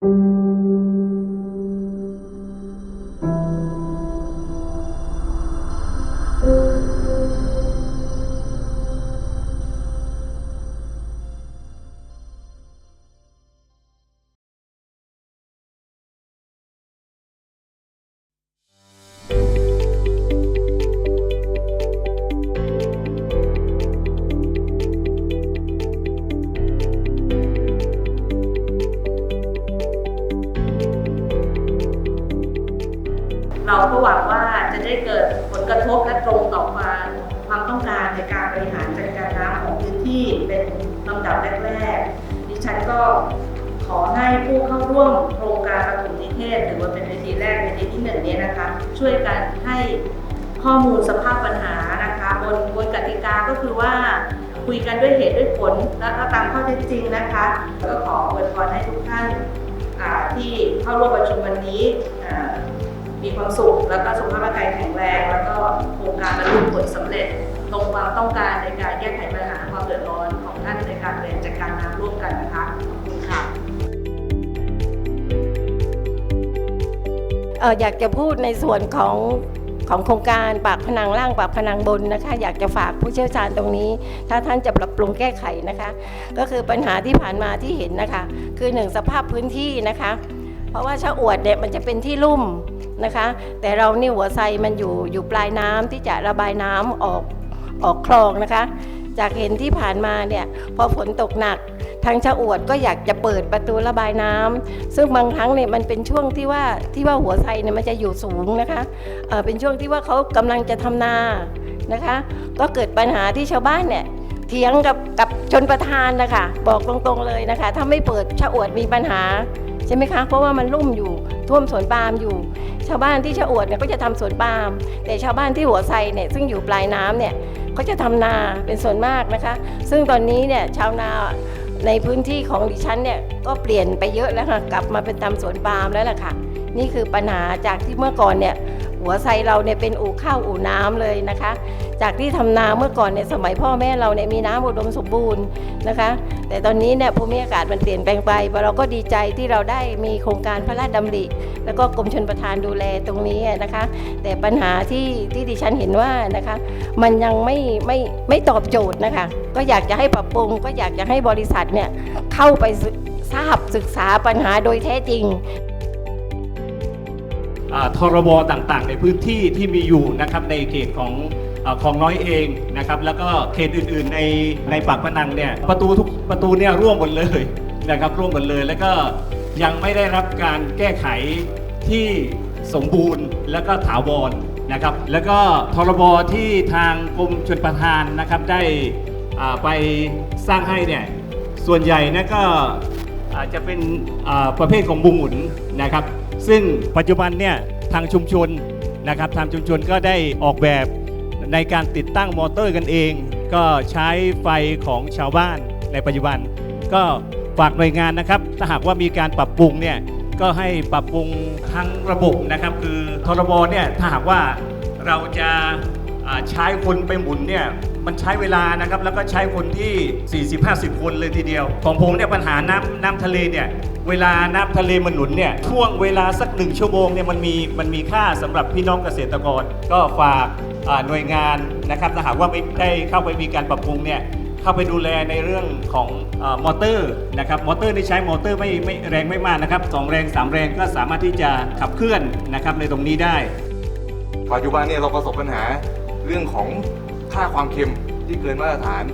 เร ให้ผู้เข้าร่วมโครงการปฐมนิเทศ หรือว่าเป็นเวทีแรกเวทีที่หนึ่งนี้นะคะ ช่วยกันให้ข้อมูลสภาพปัญหานะคะบนบนกติกาก็คือว่าคุยกันด้วยเหตุด้วยผลและตามข้อเท็จจริงนะคะก็ขออวยพรให้ทุกท่านที่เข้าร่วมประชุมวันนี้มีความสุข แล้วก็สุขภาพร่างกายแข็งแรง แล้วก็โครงการบรรลุผลสำเร็จตรงความต้องการในการแก้ไขปัญหา อ่ออยากจะพูดในส่วนของของโครงการปากพนังล่างปากพนังบนนะคะ อยากจะฝากผู้เชี่ยวชาญตรงนี้ ถ้าท่านจะปรับปรุงแก้ไขนะคะ ก็คือปัญหาที่ผ่านมาที่เห็นนะคะ คือหนึ่งสภาพพื้นที่นะคะ เพราะว่าชะอวดเนี่ยมันจะเป็นที่ลุ่มนะคะ แต่เรานี่หัวไซมันอยู่อยู่ปลายน้ำที่จะระบายน้ำออกออกคลองนะคะ จากเห็นที่ผ่านมาเนี่ยพอฝนตกหนัก ทางชะอวดก็อยากจะเปิดประตูระบายน้ำซึ่งบางครั้งเนี่ยมันเป็นช่วงที่ว่าที่ว่าหัวไซเนี่ยมันจะอยู่สูงนะคะเเป็นช่วงที่ว่าเขากำลังจะทำนานะคะ ก็เกิดปัญหาที่ชาวบ้านเนี่ยเถียงกับกับชนประธานนะคะบอกตรงๆเลยนะคะ ถ้าไม่เปิดชะอวดมีปัญหาใช่ไหมคะเพราะว่ามันลุ่มอยู่ท่วมสวนปาล์มอยู่ ชาวบ้านที่ชะอวดเนี่ยก็จะทำสวนปาล์มแต่ชาวบ้านที่หัวไซเนี่ยซึ่งอยู่ปลายน้ำเนี่ยเขาจะทำนาเป็นส่วนมากนะคะ ซึ่งตอนนี้เนี่ยชาวนา ในพื้นที่ของดิฉันเนี่ยก็เปลี่ยนไปเยอะแล้วค่ะ กลับมาเป็นตำสวนปาล์มแล้วล่ะค่ะ นี่คือปัญหาจากที่เมื่อก่อนเนี่ยหัวไซเราเนี่ยเป็นอู่ข้าวอู่น้ำเลยนะคะ จากที่ทำนาเมื่อก่อนเนี่ยสมัยพ่อแม่เราเนี่ยมีน้ำอุดมสมบูรณ์นะคะ แต่ตอนนี้เนี่ยภูมิอากาศมันเปลี่ยนแปลงไปเราก็ดีใจที่เราได้มีโครงการพระราชดำริ แล้วก็กรมชนประทานดูแลตรงนี้นะคะ แต่ปัญหาที่ที่ดิฉันเห็นว่านะคะ มันยังไม่ไม่ไม่ตอบโจทย์นะคะ ก็อยากจะให้ปรับปรุง ก็อยากจะให้บริษัทเนี่ยเข้าไปทราบศึกษาปัญหาโดยแท้จริง ทรบต่างๆ ในพื้นที่ที่มีอยู่นะครับในเขตของอาคลองน้อยเองนะครับแล้วก็เขตอื่นๆในในปากพนังเนี่ยประตูทุกประตูเนี่ยร่วมหมดเลยนะครับร่วมหมดเลยแล้วก็ยังไม่ได้รับการแก้ไขที่สมบูรณ์แล้วก็ถาวรนะครับแล้วก็ทรบที่ทางกรมชลประทานนะครับได้ไปสร้างให้เนี่ยส่วนใหญ่นะก็อาจจะเป็นประเภทของบุงหมุนนะครับ ซึ่งปัจจุบันเนี่ยทางชุมชนนะครับทางชุมชนก็ได้ออกแบบในการติดตั้งมอเตอร์กันเอง ก็ใช้ไฟของชาวบ้านในปัจจุบัน ก็ฝากหน่วยงานนะครับ ถ้าหากว่ามีการปรับปรุงเนี่ยก็ให้ปรับปรุงทั้งระบบนะครับ คือทรบเนี่ยถ้าหากว่าเราจะใช้คนไปหมุนเนี่ยมันใช้เวลานะครับแล้วก็ใช้คนที่ 40-50 คนเลยทีเดียว ของผมเนี่ยปัญหาน้ำน้ำทะเลเนี่ย เวลาน้ำทะเลมันหนุนเนี่ยช่วงเวลาสักหนึ่งชั่วโมงเนี่ยมันมีมันมีค่าสำหรับพี่น้องเกษตรกร ก็ฝากอ่าหน่วยงานนะครับถ้าหากว่าไม่ได้เข้าไปมีการปรับปรุงเนี่ยเข้าไปดูแลในเรื่องของเออมอเตอร์นะครับมอเตอร์นี่ใช้มอเตอร์ไม่ไม่แรงไม่มากนะครับสองแรงสามแรงก็สามารถที่จะขับเคลื่อนนะครับในตรงนี้ได้ ปัจจุบันเนี่ยเราประสบปัญหาเรื่องของค่าความเค็มที่เกินมาตรฐาน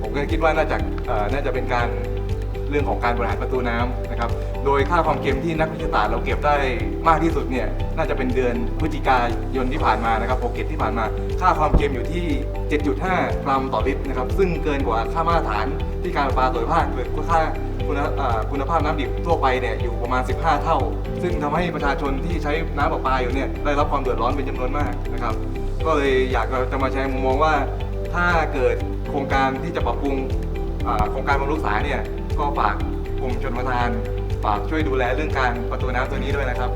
ผมก็คิดว่าน่าจะเอ่อน่าจะเป็นการ เรื่องของการบริหารประตูน้ำนะครับ โดยค่าความเค็มที่นักวิทยาศาสตร์เราเก็บได้มากที่สุดเนี่ยน่าจะเป็นเดือนพฤศจิกายนที่ผ่านมานะครับโปรเกตที่ผ่านมา ค่าความเค็มอยู่ที่ 7.5 กรัมต่อลิตรนะครับซึ่งเกินกว่าค่ามาตรฐานที่การประปาส่วนภาคหรือค่าคุณคุณภาพน้ำดิบทั่วไปเนี่ยอยู่ประมาณ 15 เท่า ซึ่งทำให้ประชาชนที่ใช้น้ำประปาอยู่เนี่ยได้รับความเดือดร้อนเป็นจำนวนมากนะครับ ก็เลยอยากจะมาแชร์มุมมองว่า ถ้าเกิดโครงการที่จะปรับปรุงโครงการบำรุงสายเนี่ย็ฝากกลุ่มชนประทาน ฝากช่วยดูแลเรื่องการประตูน้ำตัวนี้ด้วยนะครับ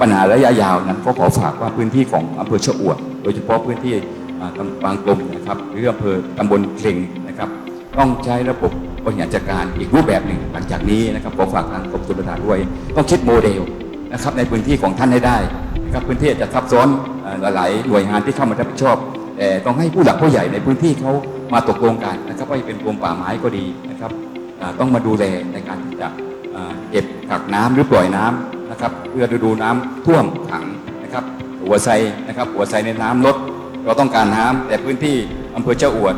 ปัญหาระยะยาวนั้นก็ขอฝากว่าพื้นที่ของอำเภอชะอวด โดยเฉพาะพื้นที่ บางกลมนะครับหรืออำเภอตำบลเคลงนะครับ ต้องใช้ระบบบริหารจัดการอีกรูปแบบหนึ่ง หลังจากนี้นะครับขอฝากทางกรมชลประทานด้วย ต้องคิดโมเดลนะครับในพื้นที่ของท่านให้ได้นะครับพื้นที่อาจจะซับซ้อนหลายหน่วยงานที่เข้ามารับผิดชอบแต่ต้องให้ผู้หลักผู้ใหญ่ในพื้นที่เขามาตกลงกันนะครับว่าจะเป็นกรมป่าไม้ก็ดีนะครับต้องมาดูแลในการที่จะเก็บกักน้ำหรือปล่อยน้ำนะครับเพื่อฤดูน้ำท่วมขังนะครับหัวไซนะครับหัวไซในน้ำลด เราต้องการน้ำแต่พื้นที่อำเภอเจ้าอวด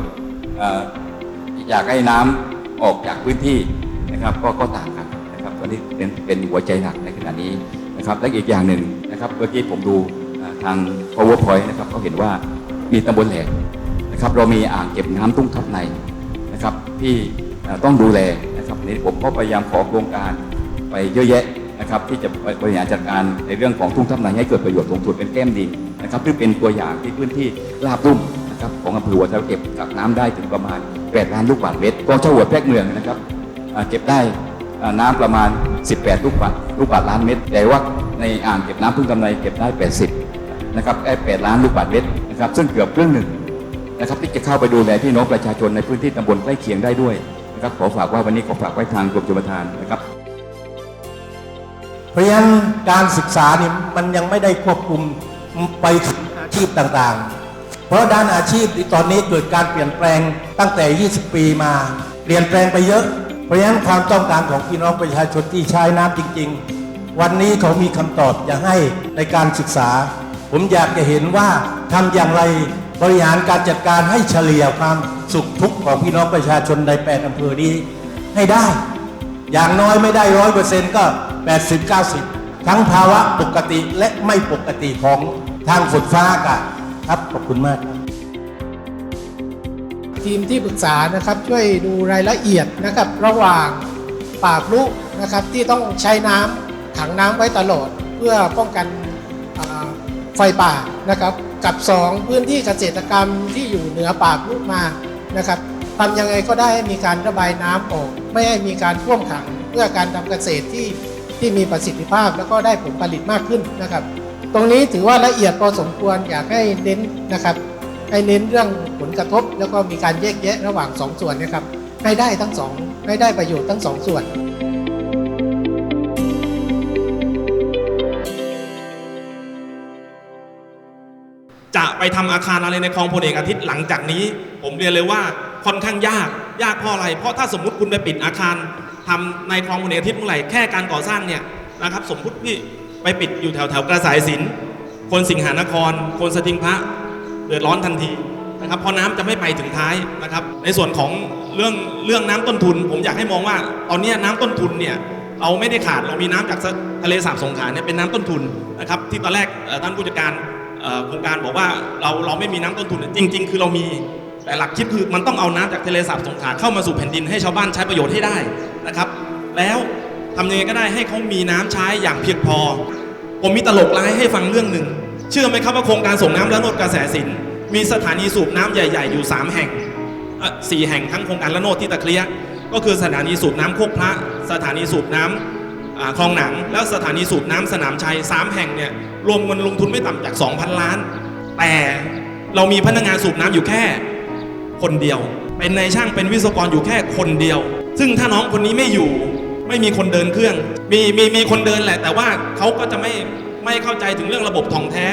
ออยากให้น้ำออกจากพื้นที่นะครับก็ก็ต่างกันนะครับตัวนี้เป็นเป็นหัวใจหลักในขณะนี้นะครับและอีกอย่างหนึ่งนะครับเมื่อกี้ผมดูทาง powerpoint นะครับเขาเห็นว่ามีตำบลแหลกนะครับเรามีอ่างเก็บน้ำตุ้งทับในนะครับที่ต้องดูแลนะครับนี่ผมก็พยายามขอโครงการไปเยอะแยะนะครับที่จะบริหารจัดการในเรื่องของทุ่งทับในให้เกิดประโยชน์สูงสุดเป็นแก้มดิน นะครับซึ่งเป็นตัวอย่างที่พื้นที่ราบลุ่มนะครับของอำเภอหัวไชเก็บกักน้ำได้ถึงประมาณ 8 ล้านลูกบาศก์เมตรกองเจ้าหัวแพรกเมืองนะครับเก็บได้น้ำประมาณ 18 ลูกบาศก์ลูกบาศก์ล้านเมตรแต่ว่าในอ่างเก็บน้ำทุ่งทำในเก็บได้ 80นะครับไอ้8ล้านลูกบาศก์เมตรนะครับซึ่งเกือบครึ่งหนึ่งนะครับที่จะเข้าไปดูแลพี่น้องประชาชนในพื้นที่ตำบลใกล้เคียงได้ด้วยนะครับขอฝากว่าวันนี้ขอฝากไว้ทางกรมชลประทานนะครับ เพราะฉะนั้นการศึกษาเนี่ยมันยังไม่ได้ควบคุม ไปถึงอาชีพต่างๆ เพราะด้านอาชีพตอนนี้เกิดการเปลี่ยนแปลงตั้งแต่ 20 ปีมา เปลี่ยนแปลงไปเยอะ เพราะฉะนั้นความต้องการของพี่น้องประชาชนที่ใช้น้ำจริง ๆ วันนี้เขามีคำตอบจะให้ในการศึกษา ผมอยากจะเห็นว่าทำอย่างไรบริหารการจัดการให้เฉลี่ยความสุขทุกข์ของพี่น้องประชาชนในแปดอำเภอนี้ให้ได้ อย่างน้อยไม่ได้ร้อยเปอร์เซ็นต์ก็ 80 90 ทั้งภาวะปกติและไม่ปกติของทางฝนฟ้าอากาศครับขอบคุณมากครับทีมที่ปรึกษานะครับช่วยดูรายละเอียดนะครับระหว่างปาพลุนะครับที่ต้องใช้น้ำขังน้ำไว้ตลอด เพื่อป้องกันไฟป่านะครับกับ 2 พื้นที่เกษตรกรรมที่อยู่เหนือปาพลุมานะครับทำยังไงก็ได้ให้มีการระบายน้ำออก ไม่ให้มีการท่วมขังเพื่อการทำเกษตรที่ ที่มีประสิทธิภาพ แล้วก็ได้ผลผลิตมากขึ้นนะครับ ตรงนี้ถือว่าละเอียดพอสมควรอยากให้เน้นนะครับ ให้เน้นเรื่องผลกระทบ แล้วก็มีการแยกแยะระหว่างสองส่วนนะครับให้ได้ทั้งสองให้ได้ประโยชน์ทั้งสองส่วนจะไปทำอาคารอะไรในคลองพลเอกอาทิตย์หลังจากนี้ ผมเรียนเลยว่าค่อนข้างยากยากเพราะอะไร เพราะถ้าสมมุติคุณไปปิดอาคาร ทำในคลองพลเอกอาทิตย์เมื่อไหร่แค่การก่อสร้างเนี่ยนะครับสมมุติพี่ไปปิดอยู่แถวแถวกระสายสินคนสิงหานคร คนสทิงพระเดือดร้อนทันทีนะครับเพราะน้ำจะไม่ไปถึงท้ายนะครับ ในส่วนของเรื่องเรื่องน้ำต้นทุน ผมอยากให้มองว่าตอนนี้น้ำต้นทุนเนี่ยเราไม่ได้ขาดเรามีน้ำจากทะเลสาบสงขลาเนี่ยเป็นน้ำต้นทุนนะครับที่ตอนแรกท่านผู้จัดการโครงการบอกว่าเราเราไม่มีน้ำต้นทุนจริง ๆ คือเรามีแต่หลักคิดคือมันต้องเอาน้ำจากทะเลสาบสงขลาเข้ามาสู่แผ่นดินให้ชาวบ้านใช้ประโยชน์ให้ได้ นะครับ แล้วทำยังไงก็ได้ให้เขามีน้ำใช้อย่างเพียงพอ ผมมีตลกร้ายให้ฟังเรื่องหนึ่ง เชื่อไหมครับว่าโครงการส่งน้ำและโนดกระแสสิน มีสถานีสูบน้ำใหญ่ ๆ อยู่ 3 แห่งสี่แห่งทั้งโครงการละโนดที่ตะเคลียก็คือสถานีสูบน้ำโคกพระ สถานีสูบน้ำอ่าคลองหนัง แล้วสถานีสูบน้ำสนามชัย 3 แห่งเนี่ยรวมเงินลงทุนไม่ต่ำจาก 2,000 ล้าน แต่เรามีพนักงานสูบน้ำอยู่แค่คนเดียว เป็นนายช่างเป็นวิศวกรอยู่แค่คนเดียว ซึ่งถ้าน้องคนนี้ไม่อยู่ ไม่มีคนเดินเครื่อง มีมีมีคนเดินแหละ แต่ว่าเขาก็จะไม่ไม่เข้าใจถึงเรื่องระบบท่องแท้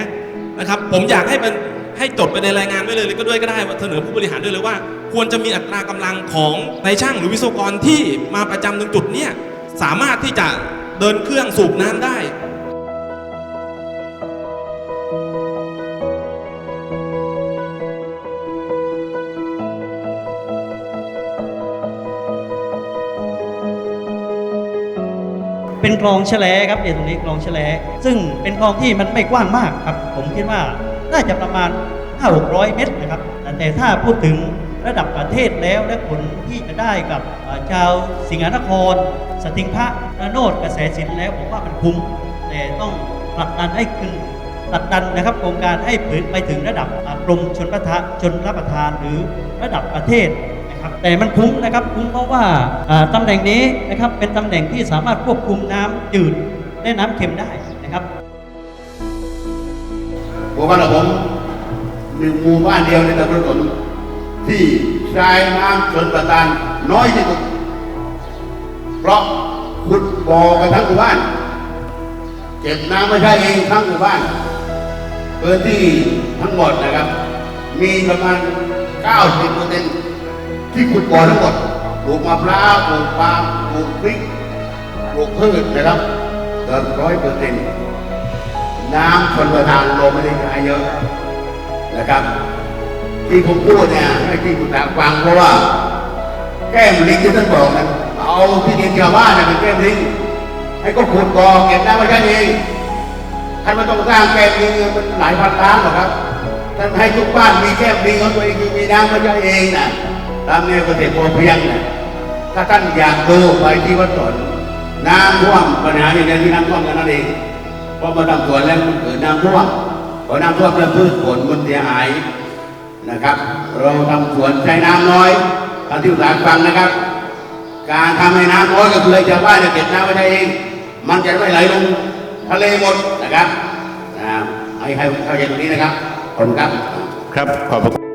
นะครับ ผมอยากให้เป็นให้จดไปในรายงานไว้เลยก็ด้วยก็ได้เสนอผู้บริหารด้วยเลยว่า ควรจะมีอัตรากำลังของนายช่างหรือวิศวกรที่มาประจำตรงจุดเนี้ยสามารถที่จะเดินเครื่องสูบน้ำได้ เป็นคลองแฉลครับเดี๋ยวตรงนี้คลองแฉลซึ่งเป็นคลองที่มันไม่กว้างมากครับ ผมคิดว่าน่าจะประมาณ 5-600 เมตรนะครับ แต่ถ้าพูดถึงระดับประเทศแล้วและผลที่จะได้กับชาวสิงหนคร สติงพระระโนดกระแสสินแล้วผมว่ามันคุ้ม แต่ต้องผลักดันให้ขึ้นผลักดันนะครับโครงการให้ไปถึงระดับกรมชนประทานชนรับประทานหรือระดับประเทศ นะครับแต่มันคุ้มนะครับคุ้มเพราะว่าอ่าตำแหน่งนี้นะครับเป็นตำแหน่งที่สามารถควบคุมน้ำจืดและน้ำเค็มได้นะครับหมู่บ้านของผมหนึ่งหมู่บ้านเดียวในตำบลสนที่ใช้น้ำชนประทานน้อยที่สุดเพราะขุดบ่อกันทั้งหมู่บ้าน เก็บน้ำไม่ใช่เองทั้งหมู่บ้านพื้นที่ทั้งหมดนะครับ มีประมาณ 90เปอร์เซ็นต์ ที่ขุดบ่อทั้งหมดปลูกมะพร้าวปลูกปาล์มปลูกพริกปลูกพืชนะครับเกินร้อยเปอร์เซ็นต์น้ำชนประทานลงไม่ได้ใช้เยอะนะครับ ที่ผมพูดเนี่ยให้ที่คุณตาฟังเพราะว่า แก้มลิงที่ท่านบอกนะเอาที่ดินชาวบ้านเนี่ยเป็นแก้มลิงให้ก็ขุดบ่อเก็บน้ำไว้แค่นี้เองท่านไม่ต้องสร้างแก้มลิงมันหลายพันล้านหรอกครับท่านให้ทุกบ้านมีแก้มลิงของตัวเองมีน้ำไว้ใช้เองนะ ตามแนวเกษตรพอเพียงนะถ้าท่านอยากดูไปที่วัดสนน้ำท่วมปัญหาอย่างเดียวที่น้ำท่วมกันนั่นเองเพราะมาทำสวนแล้วมันเกิดน้ำท่วมพอน้ำท่วมแล้วพืชผลมันเสียหายนะครับ เราทำสวนใช้น้ำน้อยตามที่อุตสาหฟังนะครับ การทำให้น้ำน้อยก็คือให้ชาวบ้าจะเก็บน้ำไว้ได้เอง มันจะไม่ไหลลงทะเลหมดนะครับอ่ให้ให้เข้าใจตรงนี้นะครับขอบคุณครับครับขอบคุณ